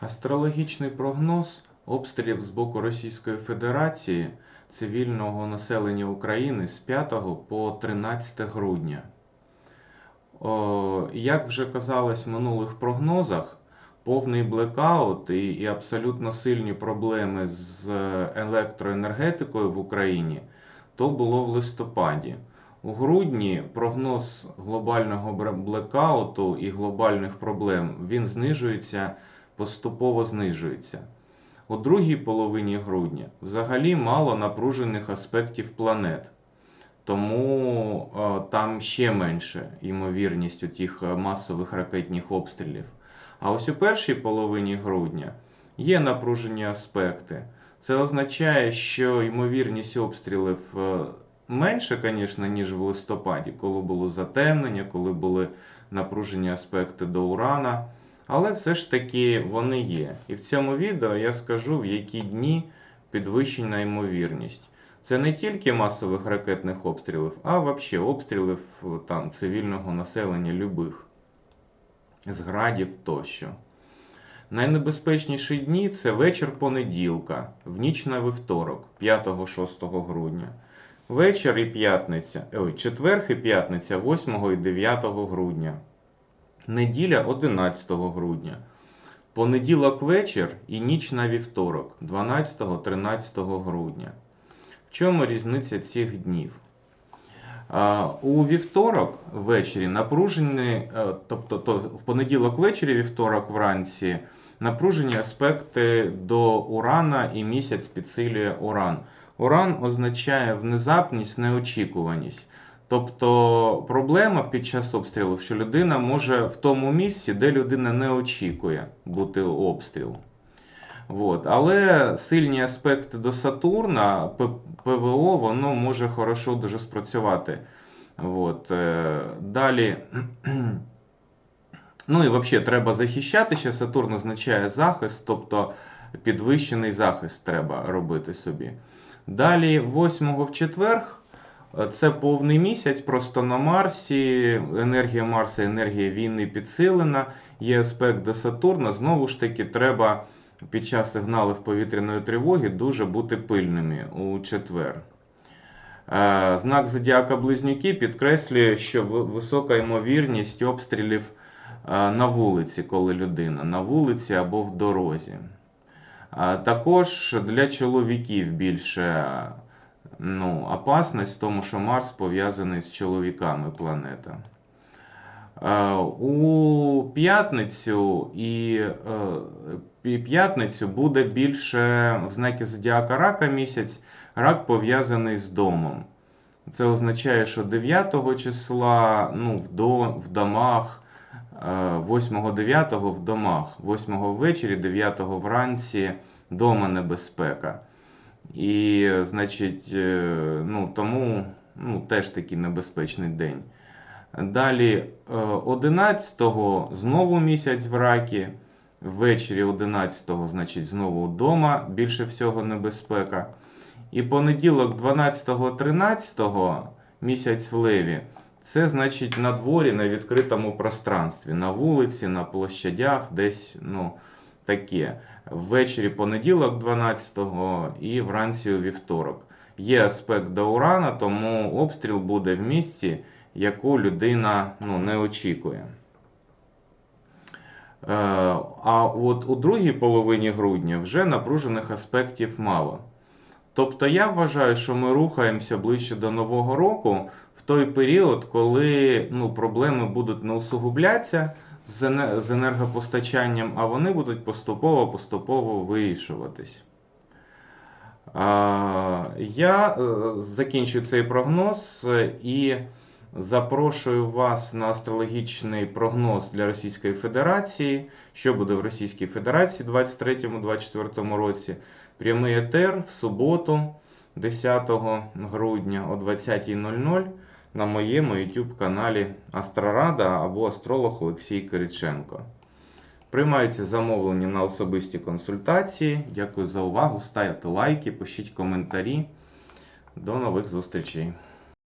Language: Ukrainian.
Астрологічний прогноз обстрілів з боку Російської Федерації цивільного населення України з 5 по 13 грудня. О, як вже казалось в минулих прогнозах, повний блекаут і, і абсолютно сильні проблеми з електроенергетикою в Україні то було в листопаді. У грудні прогноз глобального блекауту і глобальних проблем він знижується, поступово знижується. У другій половині грудня взагалі мало напружених аспектів планет. Тому е, там ще менше ймовірність у тих е, масових ракетних обстрілів. А ось у першій половині грудня є напружені аспекти. Це означає, що ймовірність обстрілів е, менше, звісно, ніж в листопаді, коли було затемнення, коли були напружені аспекти до урана. Але все ж таки вони є. І в цьому відео я скажу, в які дні підвищена ймовірність. Це не тільки масових ракетних обстрілів, а взагалі обстрілів е, там, цивільного населення любих, зградів тощо. Найнебезпечніші дні це вечір понеділка, в ніч на вівторок, 5-6 грудня. Вечір і п'ятниця, ой, четверг і п'ятниця 8 і 9 грудня. Неділя 11 грудня. Понеділок вечір і ніч на вівторок 12-13 грудня. В чому різниця цих днів? У вівторок ввечері напружені, е, тобто то в понеділок ввечері, вівторок вранці, напружені аспекти до урана і місяць підсилює уран. Уран означає внезапність, неочікуваність. Тобто проблема під час обстрілу, що людина може в тому місці, де людина не очікує бути обстріл. От. Але сильні аспекти до Сатурна, ПВО, воно може хорошо дуже спрацювати. От. е, Далі. Ну і взагалі треба захищати. Ще Сатурн означає захист, тобто підвищений захист треба робити собі. Далі, 8 в четверг, це повний місяць, просто на Марсі. Енергія Марса, енергія війни підсилена. Є аспект до Сатурна. Знову ж таки, треба під час сигналів повітряної тривоги дуже бути пильними у четвер. Е, Знак зодіака Близнюки підкреслює, що висока ймовірність обстрілів е, на вулиці, коли людина на вулиці або в дорозі. Також для чоловіків більше ну, опасність, тому що Марс пов'язаний з чоловіками планета. Е, У п'ятницю і е, п'ятницю буде більше в знакі зодіака рака місяць. Рак пов'язаний з домом. Це означає, що 9 числа ну, в домах, 8-9 в домах, 8 ввечері, 9 вранці дома небезпека. І, значить, е, ну, тому ну, теж такий небезпечний день. Далі е, 11-го знову місяць в ракі. Ввечері 11-го, значить, знову вдома більше всього небезпека. І понеділок 12-13 місяць в леві. Це значить на дворі, на відкритому пространстві, на вулиці, на площадях, десь ну, таке. Ввечері понеділок 12-го і вранці у вівторок. Є аспект до урана, тому обстріл буде в місці, яку людина ну, не очікує. Е, А от у другій половині грудня вже напружених аспектів мало. Тобто я вважаю, що ми рухаємося ближче до Нового року в той період, коли ну, проблеми будуть не усугублятися з енергопостачанням, а вони будуть поступово-поступово вирішуватись. Я е, закінчую цей прогноз е, і запрошую вас на астрологічний прогноз для Російської Федерації, що буде в Російській Федерації у 2023-2024 році. Прямий етер в суботу, 10 грудня о 20.00 на моєму YouTube каналі Астрорада або Астролог Олексій Кириченко. Приймаються замовлення на особисті консультації. Дякую за увагу. Ставте лайки, пишіть коментарі. До нових зустрічей.